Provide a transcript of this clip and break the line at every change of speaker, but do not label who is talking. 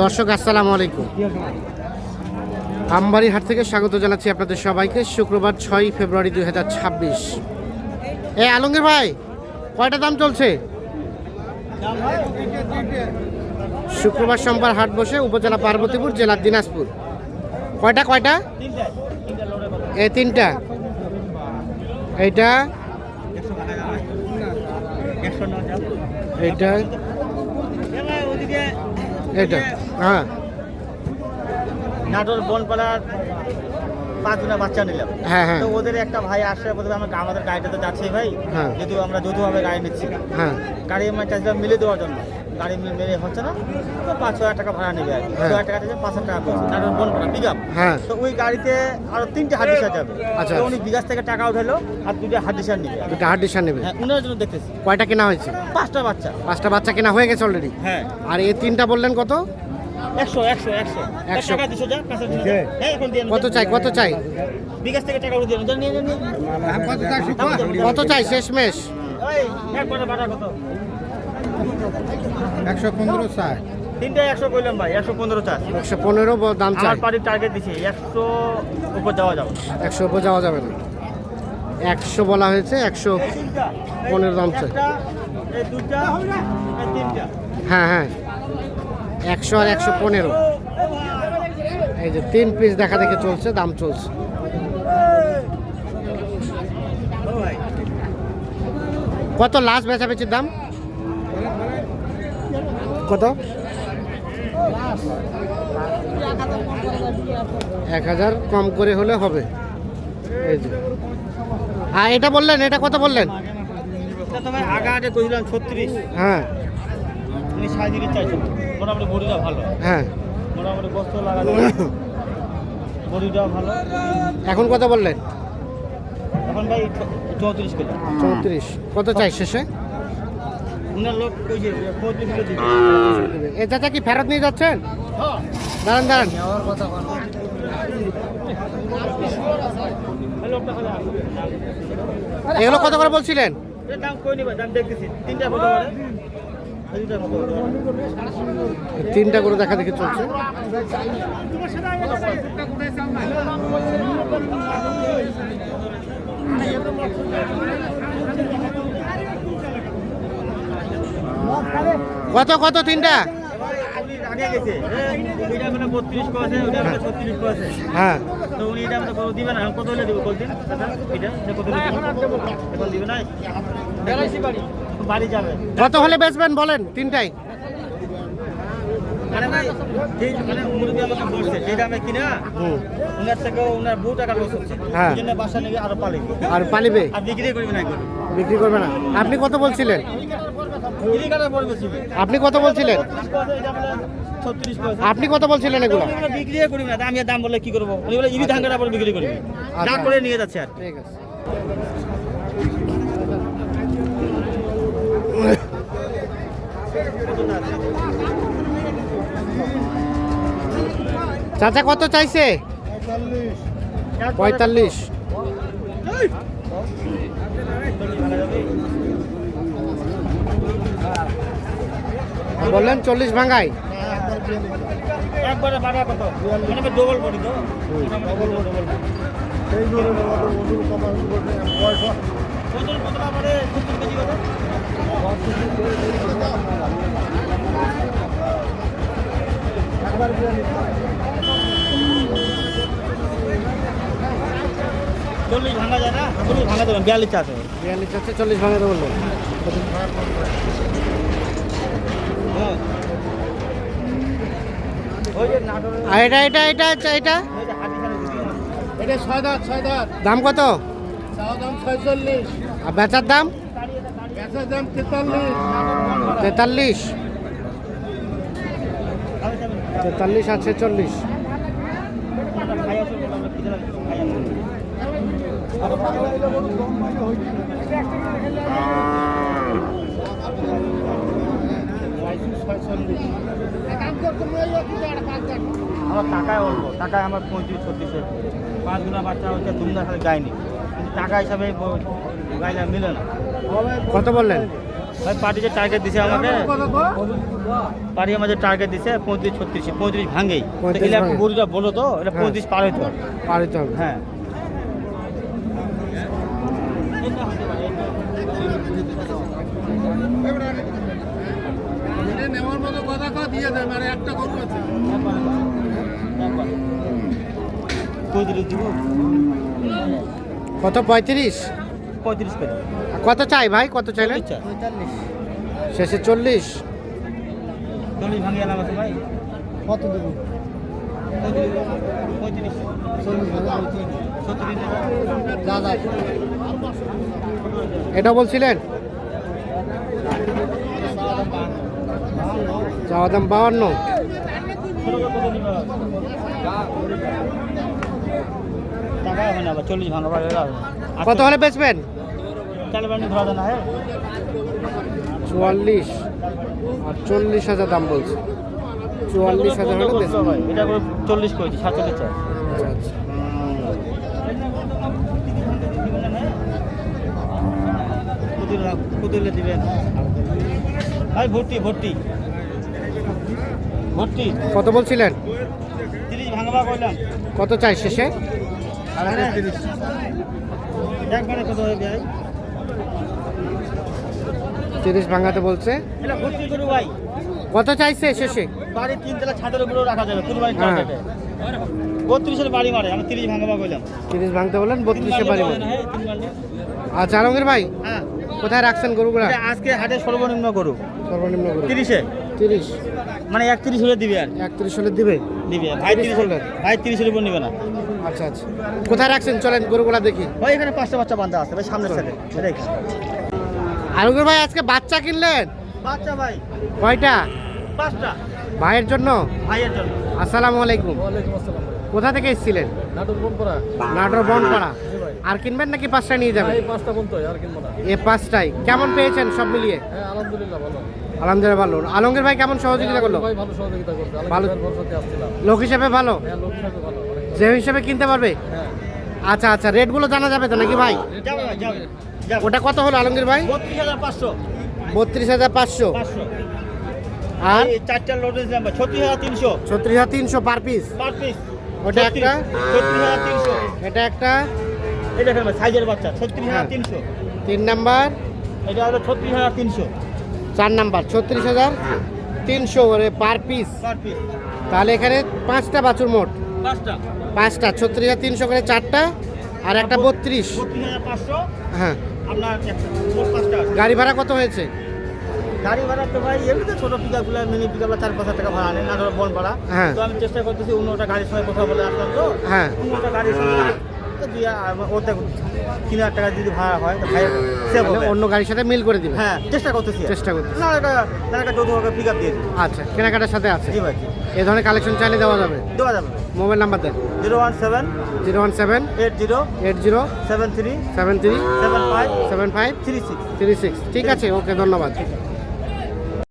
দর্শক, আসসালামু আলাইকুম। আমবাড়ি হাট থেকে স্বাগত জানাচ্ছি আপনাদের সবাইকে। শুক্রবার ছয় ফেব্রুয়ারি দুই হাজার ছাব্বিশ। এ, আলমগীর ভাই, কয়টা দাম চলছে? শুক্রবার সোমবার হাট বসে উপজেলা পার্বতীপুর জেলা দিনাজপুর। কয়টা কয়টা? এ, তিনটা। এইটা? এইটা? এইটা হ্যাঁ।
নাটোর বনপাড়ার পাঁচজনের বাচ্চা নিলাম।
হ্যাঁ হ্যাঁ।
তো ওদের একটা ভাই আসার বলতে আমরা আমাদের গাড়িটা তো যাচ্ছি ভাই।
হ্যাঁ।
যেহেতু আমরা যৌথভাবে গাড়ি নিচ্ছি।
হ্যাঁ।
গাড়ি আমরা চাইছিলাম মিলে দেওয়ার জন্য। গাড়ি মিলে হচ্ছে না তো পাঁচ হাজার টাকা ভাড়া নেবে আর কি।
হ্যাঁ।
ছ হাজার টাকা থেকে পাঁচ হাজার টাকা করছে নাটোর বনপাড়া পিক আপ
হ্যাঁ।
তো ওই গাড়িতে আরও তিনটে হাডিসা যাবে।
আচ্ছা।
উনি বিকাশ থেকে টাকা উঠালো আর দুটো হাডিসার নিবে।
দুটা ডিশার নেবে?
হ্যাঁ উনার জন্য দেখতেছি।
কয়টা কেনা হয়েছে?
পাঁচটা বাচ্চা।
পাঁচটা বাচ্চা কেনা হয়ে গেছে অলরেডি
হ্যাঁ।
আর এই তিনটা বললেন কত?
একশো একশো একশো।
একশো।
টাকা দিছো যা। হ্যাঁ এখন দিয়ে
কত চাই কত চাই?
বিকাশ থেকে টাকা নিয়ে
কত চাই? শেষমেশ।
এই, একবারে ভাড়া কত?
একশো পনেরো চার
তিনটে একশো কইলাম ভাই একশো পনেরো চাষ
একশো পনেরো দাম
টার্গেট দিছে একশো উপর যাওয়া যাবে
একশো উপর যাওয়া যাবে না। একশো বলা হয়েছে একশো পনেরো দাম চাই। হ্যাঁ হ্যাঁ। একশো আর একশো পনেরো। এই যে তিন পিস দেখা দেখে চলছে দাম চলছে। কত লাস্ট বেচাবেচির দাম? কত? এক হাজার কম করে হলে হবে। এই যে। আর এটা বললেন এটা কত বললেন? হ্যাঁ। হ্যাঁ। এখন কত বললেন?
এখন ভাই চৌত্রিশ
চৌত্রিশ। কত চাই শেষে
উনার লোক কইছে পঁয়ত্রিশ কিলো দিবে
এ চাচা কি ফেরত নিয়ে যাচ্ছেন? দাঁড়ান দাঁড়ান। এগুলো কত করে বলছিলেন?
তিনটা করে
দেখা দেখে চলছে। কত কত তিনটা? হ্যাঁ।
তো উনি এটা মানে কত হলে দেবো বলছেন এটা এটা কত এখন দিবে না বাড়ি বাড়ি যাবে
কত হলে বেচবেন বলেন তিনটাই?
আরে মানে
হ্যাঁ।
আরও পালে
আর পালিবে?
আর বিক্রি করবে না।
আপনি কত বলছিলেন?
করে
আপনি কত বলছিলেন? আপনি কত বলছিলেন এগুলো?
বিক্রি করবি না আমি দাম বললে কি করব? উনি বলে ইরি ধাঙ্গাটা পরে বিক্রি করবি
আচ্ছা।
দাম করে নিয়ে যাচ্ছে আর
ঠিক আছে। চাচা কত চাইছে? পঁয়তাল্লিশ। বললেন চল্লিশ ভাঙাই
একবারে বাড়া কত? মানে ডবল বডি তো। ডবল ডবল
সেই জন্য ওজন কমার পয়সা
ওজন কত আমারে 70 কেজি কত?
একবার দিয়ে নিতে।
চল্লিশ ভাঙা যায় না? চল্লিশ ভাঙা দেবেন বিয়াল্লিশ আছে
বিয়াল্লিশ চাচ্ছে চল্লিশ ভাঙাতে বললেন। আর এটা এটা এটা এটা
এটা? ছয় দাঁত ছয় দাঁত
দাম কত?
দাম ছয়চল্লিশ।
আর বেচার দাম?
গ্যাসের দাম তেতাল্লিশ।
তেতাল্লিশ। তেতাল্লিশ আছে চল্লিশ
খাই আসো বলে আমরা টাকায় অল্প টাকায় আমার পঁয়ত্রিশ ছত্রিশ পাঁচ গুণা বাচ্চা হচ্ছে দুমদা খালি গায়নি কিন্তু টাকা হিসাবে ব- মিলে না।
কত বললেন?
ভাই পার্টি যে টার্গেট দিছে আমাকে। পার্টি আমাদের টার্গেট দিছে পঁয়ত্রিশ ছত্রিশ পঁয়ত্রিশ ভাঙেই।
35
গরুটা বলো তো এটা
হ্যাঁ।
পঁয়ত্রিশ পার হইতে হবে।
পারিতে হবে।
হ্যাঁ।
নেওয়ার মতো কথা কা দিয়ে দেন আর একটা গরু আছে।
কত পঁয়ত্রিশ?
পঁয়ত্রিশ
কত চাই ভাই কত চাইলেন
চল্লিশ
শেষে চল্লিশ।
ভাই।
কত দেবো?
এটা বলছিলেন? চাওয়া দাম বাউান্ন
টাকা হবে না আবার চল্লিশ ভাঙা পারে
কত হলে বেচবেন?
হ্যাঁ?
চুয়াল্লিশ আর চল্লিশ হাজার দাম বলছে। চুয়াল্লিশ হাজার হলে বেচবেন।
এটা চল্লিশ করেছি সাতচল্লিশ
আচ্ছা আচ্ছা।
কুতুলে দিবেন। ভাই ভর্তি ভর্তি।
কত বলছিলেন? কত চাই শেষে? তিরিশ ভাঙাতে বলছে। কত চাইছে শেষে?
বাড়ির তিনতলা ছাদের উপরেও রাখা যাবে কুরবানি
হ্যাঁ।
টার্গেটে বত্রিশের বাড়ি মারে আমি তিরিশ ভাঙবা করলাম
তিরিশ ভাঙতে বললেন বত্রিশে বাড়ি
তিন তিন
আচ্ছা আলমগীর ভাই?
হ্যাঁ।
কোথায় রাখছেন গরুগুলা?
আজকে হাটে সর্বনিম্ন গরু।
সর্বনিম্ন গরু।
তিরিশে।
তিরিশ
মানে একত্রিশ হলে দিবে আর।
একত্রিশ হলে দিবে?
দিবে। ভাই
30
তিরিশ
করলেন?
ভাই তিরিশের উপর নিবে না।
আচ্ছা আচ্ছা। কোথায় রাখছেন? চলেন গরুগুলা দেখি।
ভাই এখানে পাঁচটা বাচ্চা বান্ধা আছে ভাই সামনের সাথে এটা এখানে।
ভাই আজকে বাচ্চা কিনলেন?
বাচ্চা ভাই।
কয়টা?
পাঁচটা।
ভাইয়ের জন্য?
ভাইয়ের জন্য।
আসসালামু আলাইকুম।
ওয়ালাইকুম আসসালাম।
কোথা থেকে এসেছিলেন?
নাটক বন করা
নাটোর বনপাড়া। আর কিনবেন নাকি পাঁচটা নিয়ে যাবেন?
এই পাঁচটা বন্ধ আর কিনবো না।
এ পাঁচটাই কেমন পেয়েছেন সব মিলিয়ে?
হ্যাঁ আলহামদুলিল্লাহ ভালো।
আলহামদুলিল্লাহ ভালো। আলমগীর ভাই কেমন সহযোগিতা করল?
ভাই ভালো সহযোগিতা করছে।
ভালো।
ভালো ভরসাতে আসছিলাম।
লোক হিসেবে ভালো?
হ্যাঁ লোক হিসাবে ভালো
যে হিসেবে কিনতে পারবে?
হ্যাঁ।
আচ্ছা আচ্ছা রেটগুলো জানা যাবে তো নাকি ভাই? ওটা কত হলো আলমগীর ভাই?
বত্রিশ হাজার পাঁচশো।
বত্রিশ হাজার পাঁচশো।
পাঁচশো।
আর?
চারটা লোড দিয়েছিলাম ছত্রিশ হাজার তিনশো।
ছত্রিশ হাজার তিনশো পার পিস
পার পিস
ওটা একটা?
ছত্রিশ হাজার তিনশো।
এটা একটা?
এটা ভাই সাইজের বাচ্চা ছত্রিশ হাজার
হ্যাঁ।
তিনশো।
তিন নাম্বার?
এটা হলো ছত্রিশ হাজার তিনশো।
চার নাম্বার ছত্রিশ হাজার তিনশো পার পিস
পার পিস
তাহলে এখানে পাঁচটা বাছুর মোট।
পাঁচটা।
পাঁচটা ছত্রিশ হাজার তিনশো করে চারটা আর একটা বত্রিশ হ্যাঁ।
আপনার।
গাড়ি ভাড়া কত হয়েছে?
গাড়ি ভাড়া তো ভাই এমনিতে ছোটো পিকআপগুলো মিনি পিকআপগুলো চার পাঁচ টাকা ভাড়া নেন না বন ভাড়া।
হ্যাঁ।
তো আমি চেষ্টা করতেছি অন্যটা গাড়ির সঙ্গে কথা বলে আসলাম তো
হ্যাঁ
অন্যটা গাড়ির সঙ্গে ওতে তিন হাজার টাকা যদি ভাড়া হয় তো ভাই সেভ হবে।
অন্য গাড়ির সাথে মিল করে দিবে?
হ্যাঁ চেষ্টা করতেছি।
চেষ্টা করতেছি।
না এটা না একটা যৌথভাবে পিক আপ দিয়ে দিই
আচ্ছা কেনাকাটার সাথে আছে?
জি ভাই
ধরনের কালেকশন চাইলে দেওয়া যাবে?
দেওয়া যাবে।
মোবাইল নাম্বার দেন।
Zero one seven
zero one seven
eight zero
eight zero
seven three
seven three
seven five
seven five
three six.
Three six. ঠিক আছে ওকে ধন্যবাদ।